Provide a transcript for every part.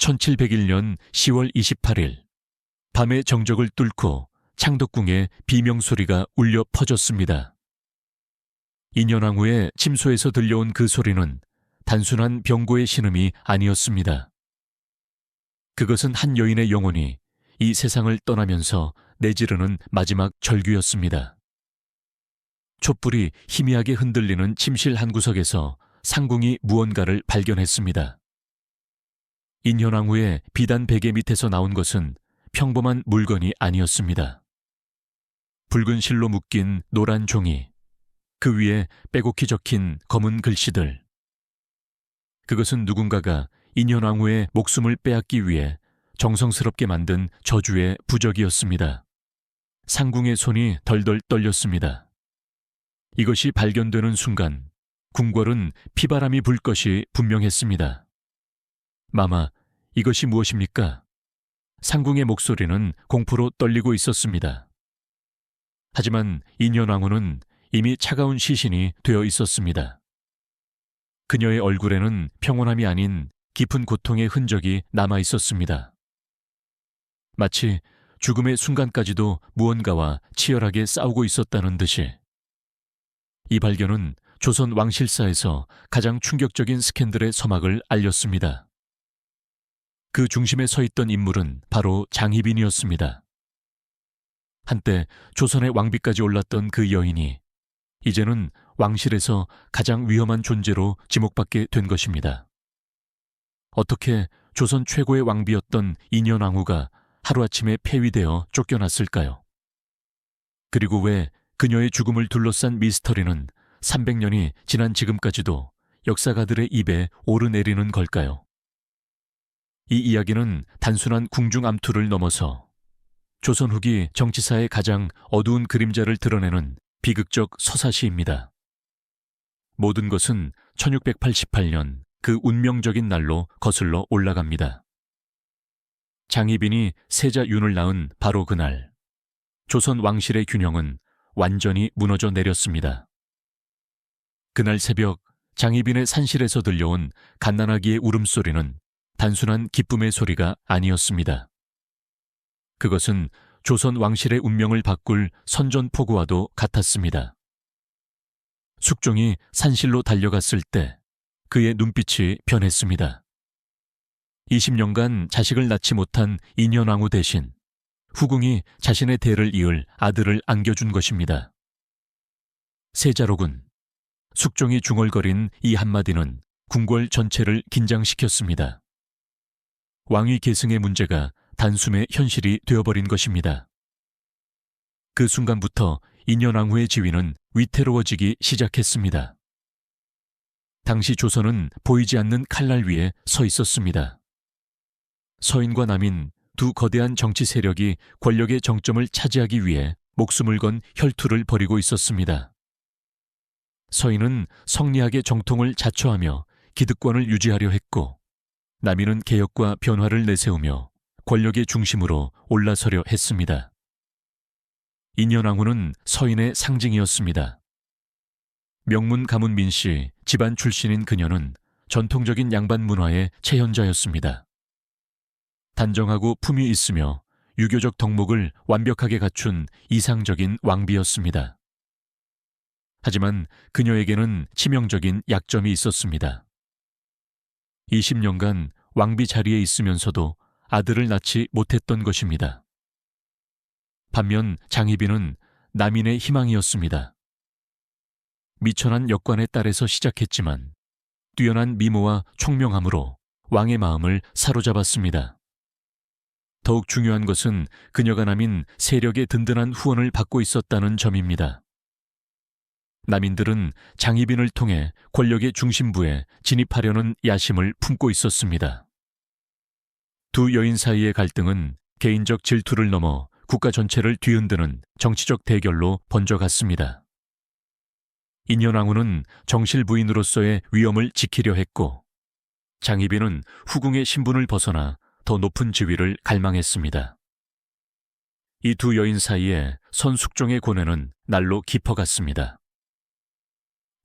1701년 10월 28일 밤의 정적을 뚫고 창덕궁에 비명소리가 울려 퍼졌습니다. 인현왕후의 침소에서 들려온 그 소리는 단순한 병고의 신음이 아니었습니다. 그것은 한 여인의 영혼이 이 세상을 떠나면서 내지르는 마지막 절규였습니다. 촛불이 희미하게 흔들리는 침실 한 구석에서 상궁이 무언가를 발견했습니다. 인현왕후의 비단 베개 밑에서 나온 것은 평범한 물건이 아니었습니다. 붉은 실로 묶인 노란 종이, 그 위에 빼곡히 적힌 검은 글씨들. 그것은 누군가가 인현왕후의 목숨을 빼앗기 위해 정성스럽게 만든 저주의 부적이었습니다. 상궁의 손이 덜덜 떨렸습니다. 이것이 발견되는 순간 궁궐은 피바람이 불 것이 분명했습니다. 마마, 이것이 무엇입니까? 상궁의 목소리는 공포로 떨리고 있었습니다. 하지만 인현왕후는 이미 차가운 시신이 되어 있었습니다. 그녀의 얼굴에는 평온함이 아닌 깊은 고통의 흔적이 남아 있었습니다. 마치 죽음의 순간까지도 무언가와 치열하게 싸우고 있었다는 듯이. 이 발견은 조선 왕실사에서 가장 충격적인 스캔들의 서막을 알렸습니다. 그 중심에 서 있던 인물은 바로 장희빈이었습니다. 한때 조선의 왕비까지 올랐던 그 여인이 이제는 왕실에서 가장 위험한 존재로 지목받게 된 것입니다. 어떻게 조선 최고의 왕비였던 인현왕후가 하루아침에 폐위되어 쫓겨났을까요? 그리고 왜 그녀의 죽음을 둘러싼 미스터리는 300년이 지난 지금까지도 역사가들의 입에 오르내리는 걸까요? 이 이야기는 단순한 궁중 암투를 넘어서 조선 후기 정치사의 가장 어두운 그림자를 드러내는 비극적 서사시입니다. 모든 것은 1688년 그 운명적인 날로 거슬러 올라갑니다. 장희빈이 세자 윤을 낳은 바로 그날, 조선 왕실의 균형은 완전히 무너져 내렸습니다. 그날 새벽 장희빈의 산실에서 들려온 갓난아기의 울음소리는 단순한 기쁨의 소리가 아니었습니다. 그것은 조선 왕실의 운명을 바꿀 선전포고와도 같았습니다. 숙종이 산실로 달려갔을 때 그의 눈빛이 변했습니다. 20년간 자식을 낳지 못한 인현왕후 대신 후궁이 자신의 대를 이을 아들을 안겨준 것입니다. 세자로군. 숙종이 중얼거린 이 한마디는 궁궐 전체를 긴장시켰습니다. 왕위 계승의 문제가 단숨에 현실이 되어버린 것입니다. 그 순간부터 인현왕후의 지위는 위태로워지기 시작했습니다. 당시 조선은 보이지 않는 칼날 위에 서 있었습니다. 서인과 남인 두 거대한 정치 세력이 권력의 정점을 차지하기 위해 목숨을 건 혈투를 벌이고 있었습니다. 서인은 성리학의 정통을 자처하며 기득권을 유지하려 했고, 남인은 개혁과 변화를 내세우며 권력의 중심으로 올라서려 했습니다. 인현왕후는 서인의 상징이었습니다. 명문 가문 민씨 집안 출신인 그녀는 전통적인 양반 문화의 체현자였습니다. 단정하고 품위 있으며 유교적 덕목을 완벽하게 갖춘 이상적인 왕비였습니다. 하지만 그녀에게는 치명적인 약점이 있었습니다. 20년간 왕비 자리에 있으면서도 아들을 낳지 못했던 것입니다. 반면 장희빈은 남인의 희망이었습니다. 미천한 역관의 딸에서 시작했지만 뛰어난 미모와 총명함으로 왕의 마음을 사로잡았습니다. 더욱 중요한 것은 그녀가 남인 세력의 든든한 후원을 받고 있었다는 점입니다. 남인들은 장희빈을 통해 권력의 중심부에 진입하려는 야심을 품고 있었습니다. 두 여인 사이의 갈등은 개인적 질투를 넘어 국가 전체를 뒤흔드는 정치적 대결로 번져갔습니다. 인현왕후는 정실 부인으로서의 위엄을 지키려 했고 장희빈은 후궁의 신분을 벗어나 더 높은 지위를 갈망했습니다. 이 두 여인 사이에 선숙종의 고뇌는 날로 깊어갔습니다.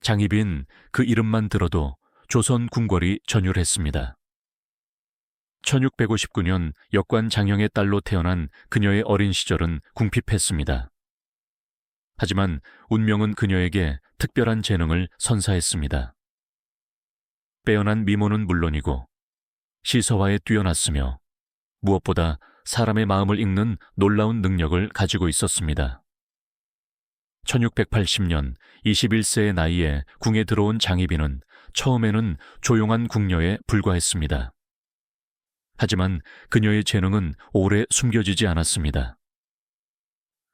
장희빈 그 이름만 들어도 조선 궁궐이 전율했습니다. 1659년 역관 장영의 딸로 태어난 그녀의 어린 시절은 궁핍했습니다. 하지만 운명은 그녀에게 특별한 재능을 선사했습니다. 빼어난 미모는 물론이고 시서화에 뛰어났으며 무엇보다 사람의 마음을 읽는 놀라운 능력을 가지고 있었습니다. 1680년 21세의 나이에 궁에 들어온 장희빈은 처음에는 조용한 궁녀에 불과했습니다. 하지만 그녀의 재능은 오래 숨겨지지 않았습니다.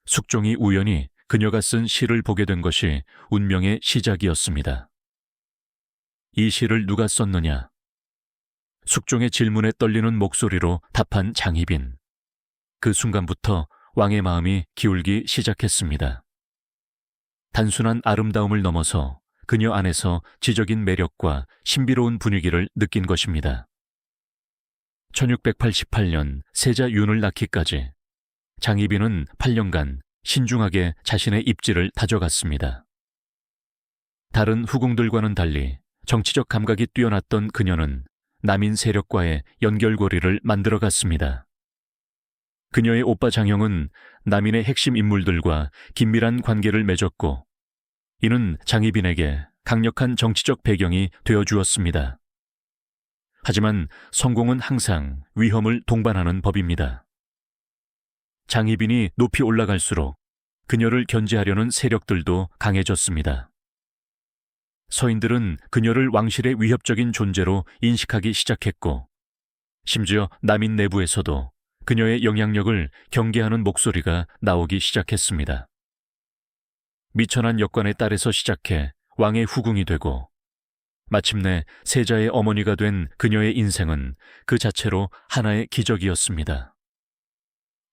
숙종이 우연히 그녀가 쓴 시를 보게 된 것이 운명의 시작이었습니다. 이 시를 누가 썼느냐? 숙종의 질문에 떨리는 목소리로 답한 장희빈. 그 순간부터 왕의 마음이 기울기 시작했습니다. 단순한 아름다움을 넘어서 그녀 안에서 지적인 매력과 신비로운 분위기를 느낀 것입니다. 1688년 세자 윤을 낳기까지 장희빈은 8년간 신중하게 자신의 입지를 다져갔습니다. 다른 후궁들과는 달리 정치적 감각이 뛰어났던 그녀는 남인 세력과의 연결고리를 만들어갔습니다. 그녀의 오빠 장형은 남인의 핵심 인물들과 긴밀한 관계를 맺었고, 이는 장희빈에게 강력한 정치적 배경이 되어 주었습니다. 하지만 성공은 항상 위험을 동반하는 법입니다. 장희빈이 높이 올라갈수록 그녀를 견제하려는 세력들도 강해졌습니다. 서인들은 그녀를 왕실의 위협적인 존재로 인식하기 시작했고, 심지어 남인 내부에서도 그녀의 영향력을 경계하는 목소리가 나오기 시작했습니다. 미천한 역관의 딸에서 시작해 왕의 후궁이 되고, 마침내 세자의 어머니가 된 그녀의 인생은 그 자체로 하나의 기적이었습니다.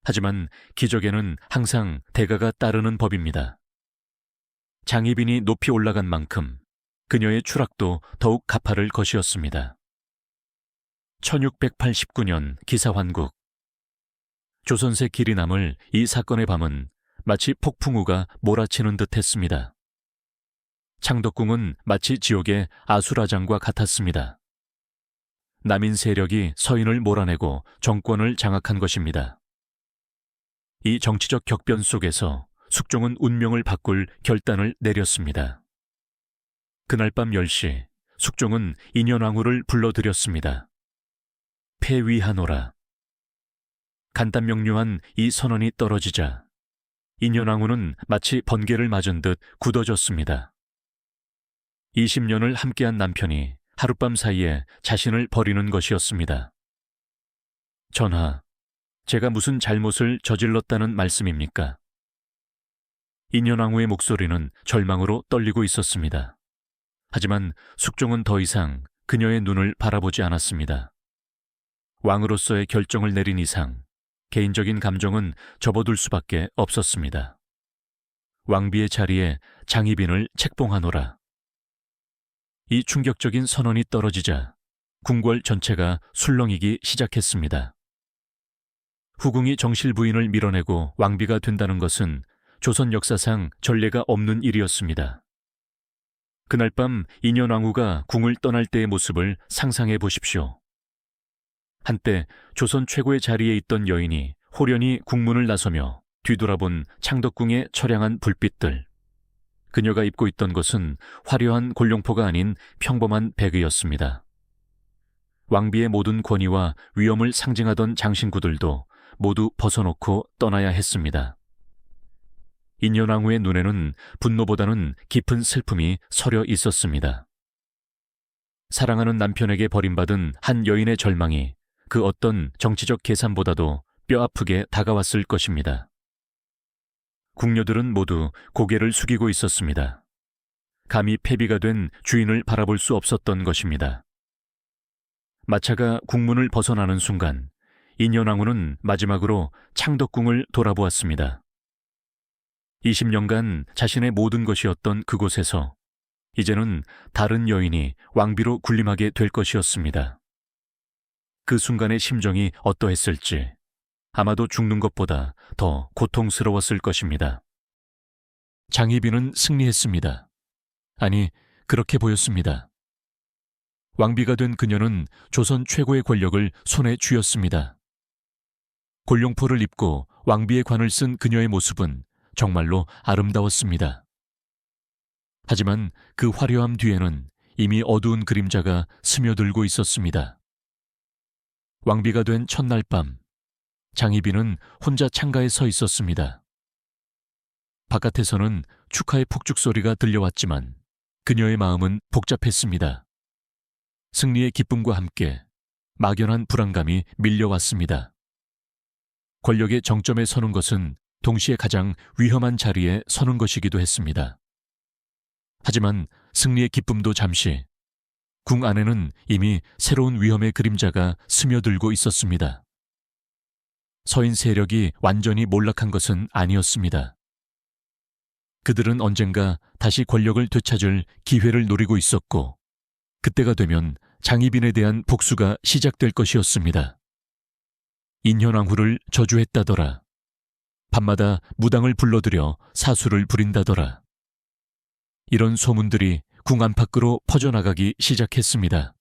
하지만 기적에는 항상 대가가 따르는 법입니다. 장희빈이 높이 올라간 만큼 그녀의 추락도 더욱 가파를 것이었습니다. 1689년 기사환국 조선세 길이 남을 이 사건의 밤은 마치 폭풍우가 몰아치는 듯 했습니다. 창덕궁은 마치 지옥의 아수라장과 같았습니다. 남인 세력이 서인을 몰아내고 정권을 장악한 것입니다. 이 정치적 격변 속에서 숙종은 운명을 바꿀 결단을 내렸습니다. 그날 밤 10시 숙종은 인현왕후를 불러들였습니다. 폐위하노라. 간단 명료한 이 선언이 떨어지자 인현왕후는 마치 번개를 맞은 듯 굳어졌습니다. 20년을 함께한 남편이 하룻밤 사이에 자신을 버리는 것이었습니다. 전하, 제가 무슨 잘못을 저질렀다는 말씀입니까? 인현왕후의 목소리는 절망으로 떨리고 있었습니다. 하지만 숙종은 더 이상 그녀의 눈을 바라보지 않았습니다. 왕으로서의 결정을 내린 이상 개인적인 감정은 접어둘 수밖에 없었습니다. 왕비의 자리에 장희빈을 책봉하노라. 이 충격적인 선언이 떨어지자 궁궐 전체가 술렁이기 시작했습니다. 후궁이 정실 부인을 밀어내고 왕비가 된다는 것은 조선 역사상 전례가 없는 일이었습니다. 그날 밤 인현 왕후가 궁을 떠날 때의 모습을 상상해 보십시오. 한때 조선 최고의 자리에 있던 여인이 호련히 국문을 나서며 뒤돌아본 창덕궁의 처량한 불빛들. 그녀가 입고 있던 것은 화려한 골룡포가 아닌 평범한 백의였습니다. 왕비의 모든 권위와 위엄을 상징하던 장신구들도 모두 벗어놓고 떠나야 했습니다. 인연왕후의 눈에는 분노보다는 깊은 슬픔이 서려 있었습니다. 사랑하는 남편에게 버림받은 한 여인의 절망이 그 어떤 정치적 계산보다도 뼈아프게 다가왔을 것입니다. 궁녀들은 모두 고개를 숙이고 있었습니다. 감히 폐비가 된 주인을 바라볼 수 없었던 것입니다. 마차가 국문을 벗어나는 순간 인현왕후는 마지막으로 창덕궁을 돌아보았습니다. 20년간 자신의 모든 것이었던 그곳에서 이제는 다른 여인이 왕비로 군림하게 될 것이었습니다. 그 순간의 심정이 어떠했을지 아마도 죽는 것보다 더 고통스러웠을 것입니다. 장희빈은 승리했습니다. 아니, 그렇게 보였습니다. 왕비가 된 그녀는 조선 최고의 권력을 손에 쥐었습니다. 골룡포를 입고 왕비의 관을 쓴 그녀의 모습은 정말로 아름다웠습니다. 하지만 그 화려함 뒤에는 이미 어두운 그림자가 스며들고 있었습니다. 왕비가 된 첫날 밤, 장희빈은 혼자 창가에 서 있었습니다. 바깥에서는 축하의 폭죽 소리가 들려왔지만 그녀의 마음은 복잡했습니다. 승리의 기쁨과 함께 막연한 불안감이 밀려왔습니다. 권력의 정점에 서는 것은 동시에 가장 위험한 자리에 서는 것이기도 했습니다. 하지만 승리의 기쁨도 잠시 궁 안에는 이미 새로운 위험의 그림자가 스며들고 있었습니다. 서인 세력이 완전히 몰락한 것은 아니었습니다. 그들은 언젠가 다시 권력을 되찾을 기회를 노리고 있었고, 그때가 되면 장희빈에 대한 복수가 시작될 것이었습니다. 인현왕후를 저주했다더라. 밤마다 무당을 불러들여 사수를 부린다더라. 이런 소문들이 궁 안팎으로 퍼져나가기 시작했습니다.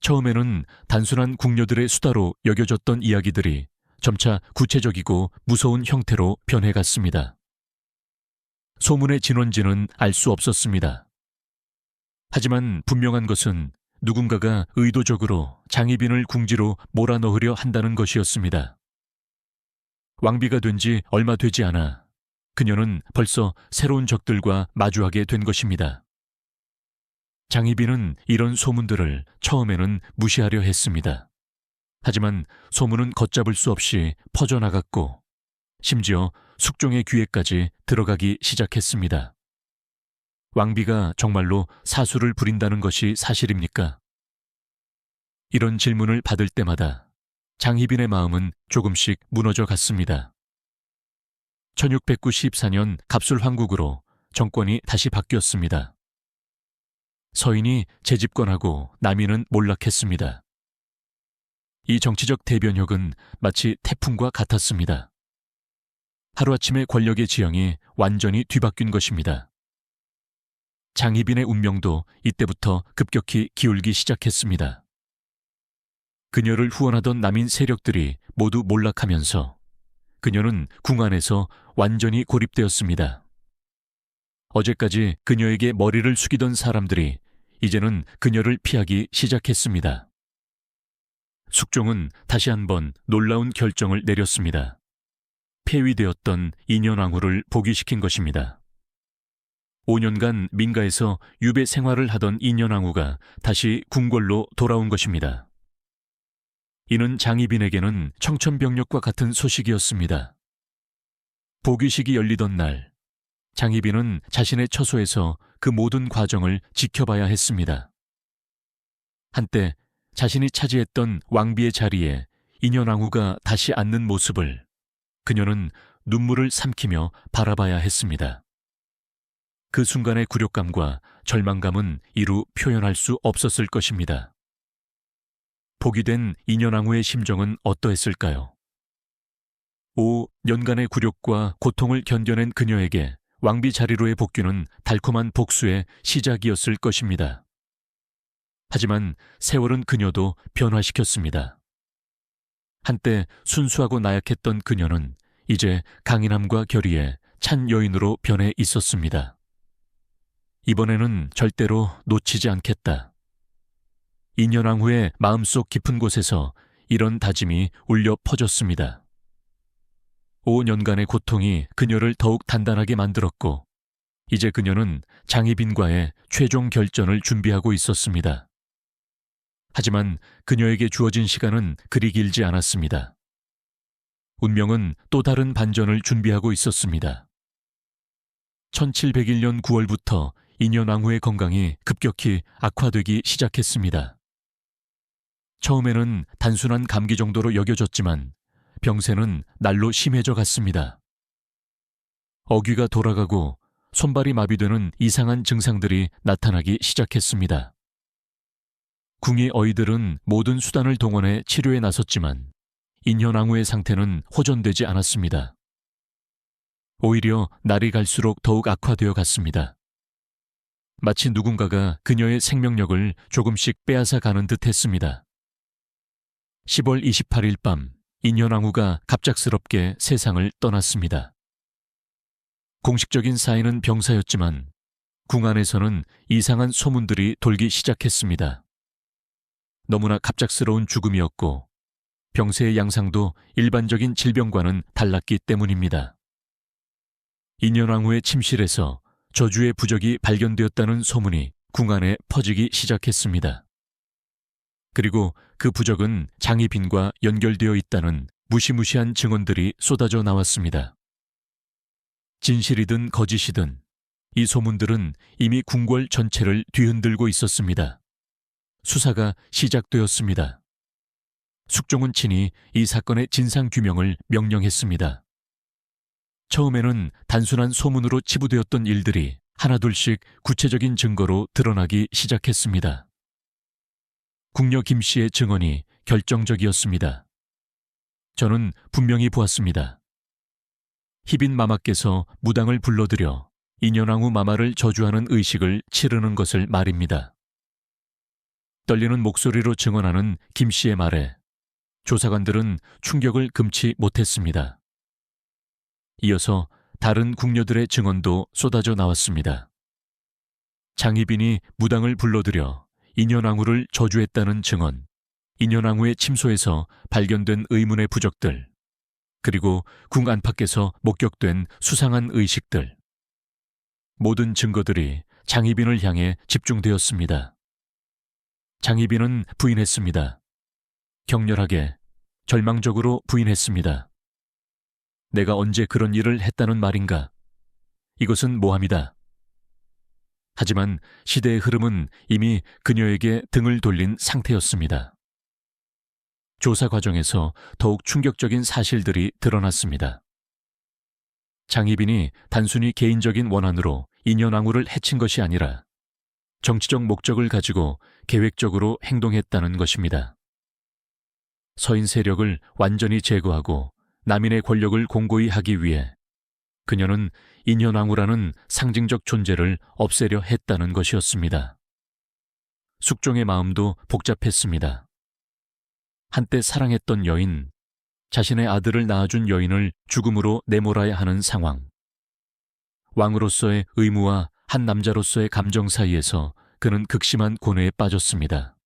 처음에는 단순한 궁녀들의 수다로 여겨졌던 이야기들이 점차 구체적이고 무서운 형태로 변해갔습니다. 소문의 진원지는 알 수 없었습니다. 하지만 분명한 것은 누군가가 의도적으로 장희빈을 궁지로 몰아넣으려 한다는 것이었습니다. 왕비가 된 지 얼마 되지 않아 그녀는 벌써 새로운 적들과 마주하게 된 것입니다. 장희빈은 이런 소문들을 처음에는 무시하려 했습니다. 하지만 소문은 걷잡을 수 없이 퍼져나갔고, 심지어 숙종의 귀에까지 들어가기 시작했습니다. 왕비가 정말로 사수를 부린다는 것이 사실입니까? 이런 질문을 받을 때마다 장희빈의 마음은 조금씩 무너져 갔습니다. 1694년 갑술 황국으로 정권이 다시 바뀌었습니다. 서인이 재집권하고 남인은 몰락했습니다. 이 정치적 대변혁은 마치 태풍과 같았습니다. 하루아침에 권력의 지형이 완전히 뒤바뀐 것입니다. 장희빈의 운명도 이때부터 급격히 기울기 시작했습니다. 그녀를 후원하던 남인 세력들이 모두 몰락하면서 그녀는 궁 안에서 완전히 고립되었습니다. 어제까지 그녀에게 머리를 숙이던 사람들이 이제는 그녀를 피하기 시작했습니다. 숙종은 다시 한번 놀라운 결정을 내렸습니다. 폐위되었던 인현왕후를 복위시킨 것입니다. 5년간 민가에서 유배 생활을 하던 인현왕후가 다시 궁궐로 돌아온 것입니다. 이는 장희빈에게는 청천벽력과 같은 소식이었습니다. 복위식이 열리던 날, 장희빈은 자신의 처소에서 그 모든 과정을 지켜봐야 했습니다. 한때 자신이 차지했던 왕비의 자리에 인현왕후가 다시 앉는 모습을 그녀는 눈물을 삼키며 바라봐야 했습니다. 그 순간의 굴욕감과 절망감은 이루 표현할 수 없었을 것입니다. 복이 된 인현왕후의 심정은 어떠했을까요? 5년간의 굴욕과 고통을 견뎌낸 그녀에게 왕비 자리로의 복귀는 달콤한 복수의 시작이었을 것입니다. 하지만 세월은 그녀도 변화시켰습니다. 한때 순수하고 나약했던 그녀는 이제 강인함과 결의에 찬 여인으로 변해 있었습니다. 이번에는 절대로 놓치지 않겠다. 인연왕 후의 마음속 깊은 곳에서 이런 다짐이 울려 퍼졌습니다. 5년간의 고통이 그녀를 더욱 단단하게 만들었고, 이제 그녀는 장희빈과의 최종 결전을 준비하고 있었습니다. 하지만 그녀에게 주어진 시간은 그리 길지 않았습니다. 운명은 또 다른 반전을 준비하고 있었습니다. 1701년 9월부터 인현왕후의 건강이 급격히 악화되기 시작했습니다. 처음에는 단순한 감기 정도로 여겨졌지만 병세는 날로 심해져 갔습니다. 어귀가 돌아가고 손발이 마비되는 이상한 증상들이 나타나기 시작했습니다. 궁의 어이들은 모든 수단을 동원해 치료에 나섰지만 인현왕후의 상태는 호전되지 않았습니다. 오히려 날이 갈수록 더욱 악화되어 갔습니다. 마치 누군가가 그녀의 생명력을 조금씩 빼앗아 가는 듯 했습니다. 10월 28일 밤, 인현왕후가 갑작스럽게 세상을 떠났습니다. 공식적인 사인은 병사였지만 궁 안에서는 이상한 소문들이 돌기 시작했습니다. 너무나 갑작스러운 죽음이었고 병세의 양상도 일반적인 질병과는 달랐기 때문입니다. 인현왕후의 침실에서 저주의 부적이 발견되었다는 소문이 궁 안에 퍼지기 시작했습니다. 그리고 그 부적은 장희빈과 연결되어 있다는 무시무시한 증언들이 쏟아져 나왔습니다. 진실이든 거짓이든 이 소문들은 이미 궁궐 전체를 뒤흔들고 있었습니다. 수사가 시작되었습니다. 숙종은 친히 이 사건의 진상 규명을 명령했습니다. 처음에는 단순한 소문으로 치부되었던 일들이 하나둘씩 구체적인 증거로 드러나기 시작했습니다. 궁녀 김 씨의 증언이 결정적이었습니다. 저는 분명히 보았습니다. 희빈 마마께서 무당을 불러들여 인현왕후 마마를 저주하는 의식을 치르는 것을 말입니다. 떨리는 목소리로 증언하는 김 씨의 말에 조사관들은 충격을 금치 못했습니다. 이어서 다른 궁녀들의 증언도 쏟아져 나왔습니다. 장희빈이 무당을 불러들여 인현왕후를 저주했다는 증언, 인현왕후의 침소에서 발견된 의문의 부적들, 그리고 궁 안팎에서 목격된 수상한 의식들. 모든 증거들이 장희빈을 향해 집중되었습니다. 장희빈은 부인했습니다. 격렬하게, 절망적으로 부인했습니다. 내가 언제 그런 일을 했다는 말인가? 이것은 모함이다. 하지만 시대의 흐름은 이미 그녀에게 등을 돌린 상태였습니다. 조사 과정에서 더욱 충격적인 사실들이 드러났습니다. 장희빈이 단순히 개인적인 원한으로 인현왕후를 해친 것이 아니라 정치적 목적을 가지고 계획적으로 행동했다는 것입니다. 서인 세력을 완전히 제거하고 남인의 권력을 공고히 하기 위해 그녀는 인현왕후라는 상징적 존재를 없애려 했다는 것이었습니다. 숙종의 마음도 복잡했습니다. 한때 사랑했던 여인, 자신의 아들을 낳아준 여인을 죽음으로 내몰아야 하는 상황. 왕으로서의 의무와 한 남자로서의 감정 사이에서 그는 극심한 고뇌에 빠졌습니다.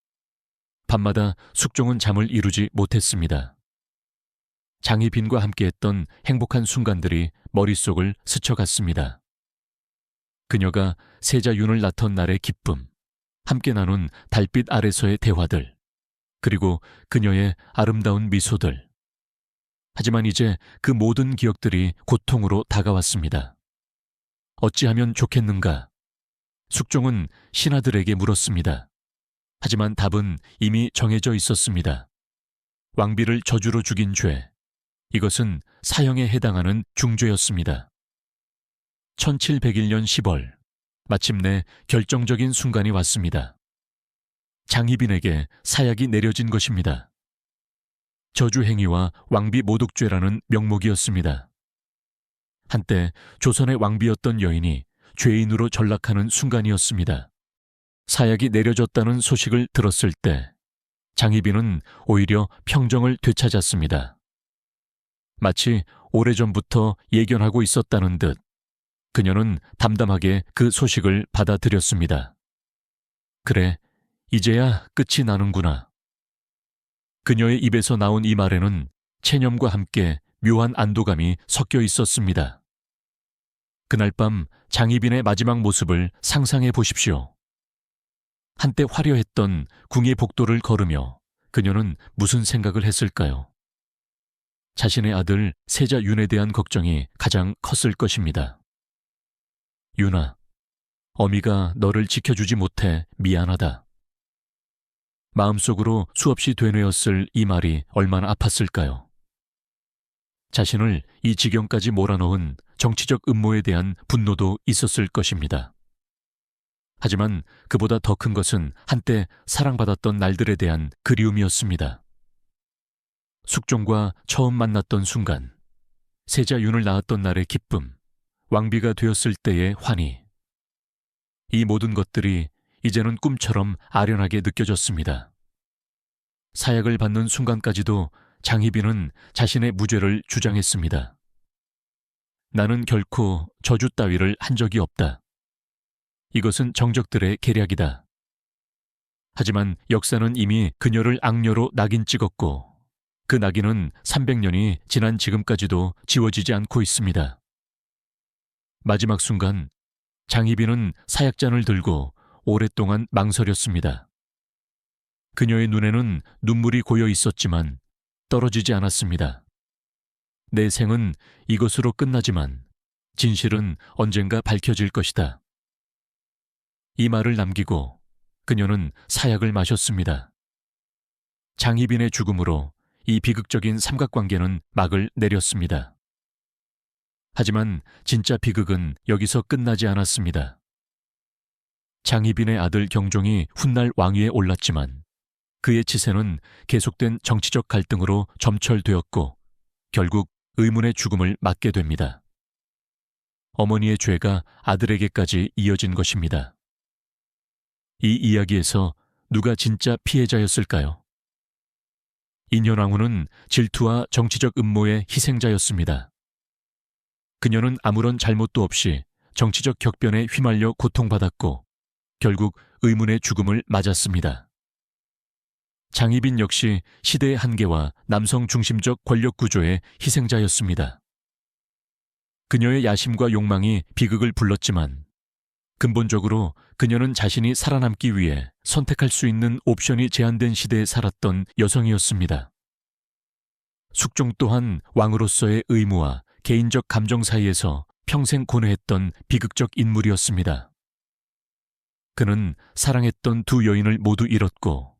밤마다 숙종은 잠을 이루지 못했습니다. 장희빈과 함께했던 행복한 순간들이 머릿속을 스쳐갔습니다. 그녀가 세자윤을 낳던 날의 기쁨, 함께 나눈 달빛 아래서의 대화들, 그리고 그녀의 아름다운 미소들. 하지만 이제 그 모든 기억들이 고통으로 다가왔습니다. 어찌하면 좋겠는가? 숙종은 신하들에게 물었습니다. 하지만 답은 이미 정해져 있었습니다. 왕비를 저주로 죽인 죄, 이것은 사형에 해당하는 중죄였습니다. 1701년 10월, 마침내 결정적인 순간이 왔습니다. 장희빈에게 사약이 내려진 것입니다. 저주행위와 왕비 모독죄라는 명목이었습니다. 한때 조선의 왕비였던 여인이 죄인으로 전락하는 순간이었습니다. 사약이 내려졌다는 소식을 들었을 때 장희빈은 오히려 평정을 되찾았습니다. 마치 오래전부터 예견하고 있었다는 듯 그녀는 담담하게 그 소식을 받아들였습니다. 그래, 이제야 끝이 나는구나. 그녀의 입에서 나온 이 말에는 체념과 함께 묘한 안도감이 섞여 있었습니다. 그날 밤 장희빈의 마지막 모습을 상상해 보십시오. 한때 화려했던 궁의 복도를 걸으며 그녀는 무슨 생각을 했을까요? 자신의 아들 세자 윤에 대한 걱정이 가장 컸을 것입니다. 윤아, 어미가 너를 지켜주지 못해 미안하다. 마음속으로 수없이 되뇌었을 이 말이 얼마나 아팠을까요? 자신을 이 지경까지 몰아넣은 정치적 음모에 대한 분노도 있었을 것입니다. 하지만 그보다 더 큰 것은 한때 사랑받았던 날들에 대한 그리움이었습니다. 숙종과 처음 만났던 순간, 세자 윤을 낳았던 날의 기쁨, 왕비가 되었을 때의 환희. 이 모든 것들이 이제는 꿈처럼 아련하게 느껴졌습니다. 사약을 받는 순간까지도 장희빈은 자신의 무죄를 주장했습니다. 나는 결코 저주 따위를 한 적이 없다. 이것은 정적들의 계략이다. 하지만 역사는 이미 그녀를 악녀로 낙인 찍었고 그 낙인은 300년이 지난 지금까지도 지워지지 않고 있습니다. 마지막 순간 장희빈은 사약잔을 들고 오랫동안 망설였습니다. 그녀의 눈에는 눈물이 고여 있었지만 떨어지지 않았습니다. 내 생은 이것으로 끝나지만 진실은 언젠가 밝혀질 것이다. 이 말을 남기고 그녀는 사약을 마셨습니다. 장희빈의 죽음으로 이 비극적인 삼각관계는 막을 내렸습니다. 하지만 진짜 비극은 여기서 끝나지 않았습니다. 장희빈의 아들 경종이 훗날 왕위에 올랐지만 그의 치세는 계속된 정치적 갈등으로 점철되었고 결국 의문의 죽음을 맞게 됩니다. 어머니의 죄가 아들에게까지 이어진 것입니다. 이 이야기에서 누가 진짜 피해자였을까요? 인현왕후는 질투와 정치적 음모의 희생자였습니다. 그녀는 아무런 잘못도 없이 정치적 격변에 휘말려 고통받았고 결국 의문의 죽음을 맞았습니다. 장희빈 역시 시대의 한계와 남성 중심적 권력 구조의 희생자였습니다. 그녀의 야심과 욕망이 비극을 불렀지만 근본적으로 그녀는 자신이 살아남기 위해 선택할 수 있는 옵션이 제한된 시대에 살았던 여성이었습니다. 숙종 또한 왕으로서의 의무와 개인적 감정 사이에서 평생 고뇌했던 비극적 인물이었습니다. 그는 사랑했던 두 여인을 모두 잃었고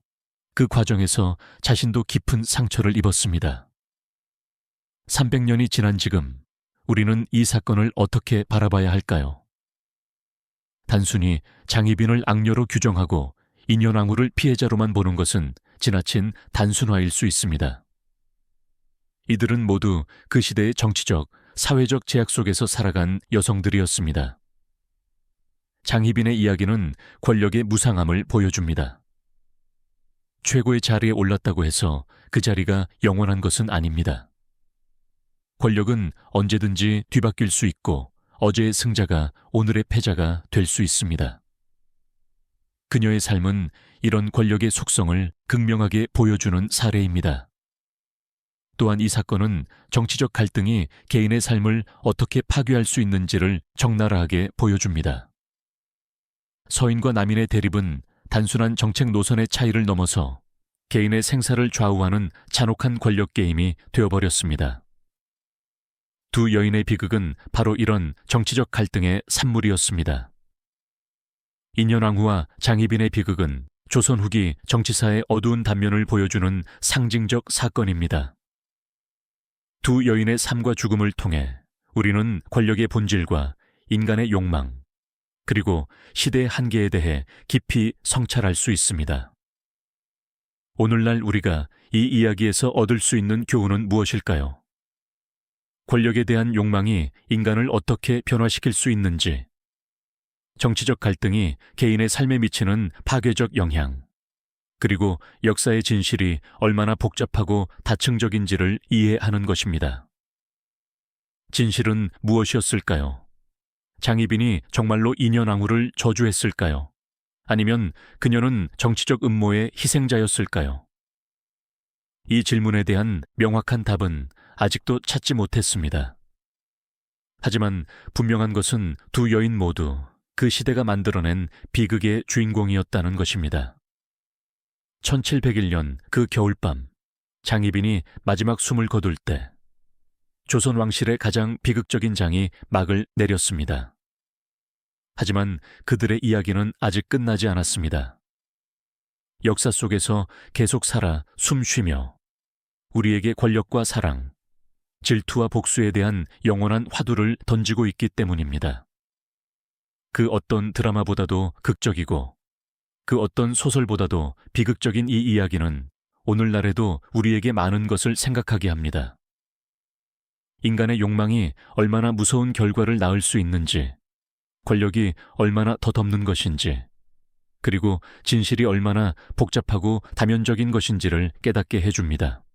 그 과정에서 자신도 깊은 상처를 입었습니다. 300년이 지난 지금 우리는 이 사건을 어떻게 바라봐야 할까요? 단순히 장희빈을 악녀로 규정하고 인연왕후를 피해자로만 보는 것은 지나친 단순화일 수 있습니다. 이들은 모두 그 시대의 정치적, 사회적 제약 속에서 살아간 여성들이었습니다. 장희빈의 이야기는 권력의 무상함을 보여줍니다. 최고의 자리에 올랐다고 해서 그 자리가 영원한 것은 아닙니다. 권력은 언제든지 뒤바뀔 수 있고 어제의 승자가 오늘의 패자가 될 수 있습니다. 그녀의 삶은 이런 권력의 속성을 극명하게 보여주는 사례입니다. 또한 이 사건은 정치적 갈등이 개인의 삶을 어떻게 파괴할 수 있는지를 적나라하게 보여줍니다. 서인과 남인의 대립은 단순한 정책 노선의 차이를 넘어서 개인의 생사를 좌우하는 잔혹한 권력 게임이 되어버렸습니다. 두 여인의 비극은 바로 이런 정치적 갈등의 산물이었습니다. 인현왕후와 장희빈의 비극은 조선 후기 정치사의 어두운 단면을 보여주는 상징적 사건입니다. 두 여인의 삶과 죽음을 통해 우리는 권력의 본질과 인간의 욕망, 그리고 시대의 한계에 대해 깊이 성찰할 수 있습니다. 오늘날 우리가 이 이야기에서 얻을 수 있는 교훈은 무엇일까요? 권력에 대한 욕망이 인간을 어떻게 변화시킬 수 있는지, 정치적 갈등이 개인의 삶에 미치는 파괴적 영향, 그리고 역사의 진실이 얼마나 복잡하고 다층적인지를 이해하는 것입니다. 진실은 무엇이었을까요? 장희빈이 정말로 인연왕후를 저주했을까요? 아니면 그녀는 정치적 음모의 희생자였을까요? 이 질문에 대한 명확한 답은 아직도 찾지 못했습니다. 하지만 분명한 것은 두 여인 모두 그 시대가 만들어낸 비극의 주인공이었다는 것입니다. 1701년 그 겨울밤, 장희빈이 마지막 숨을 거둘 때, 조선 왕실의 가장 비극적인 장이 막을 내렸습니다. 하지만 그들의 이야기는 아직 끝나지 않았습니다. 역사 속에서 계속 살아 숨 쉬며 우리에게 권력과 사랑, 질투와 복수에 대한 영원한 화두를 던지고 있기 때문입니다. 그 어떤 드라마보다도 극적이고 그 어떤 소설보다도 비극적인 이 이야기는 오늘날에도 우리에게 많은 것을 생각하게 합니다. 인간의 욕망이 얼마나 무서운 결과를 낳을 수 있는지, 권력이 얼마나 덧없는 것인지, 그리고 진실이 얼마나 복잡하고 다면적인 것인지를 깨닫게 해줍니다.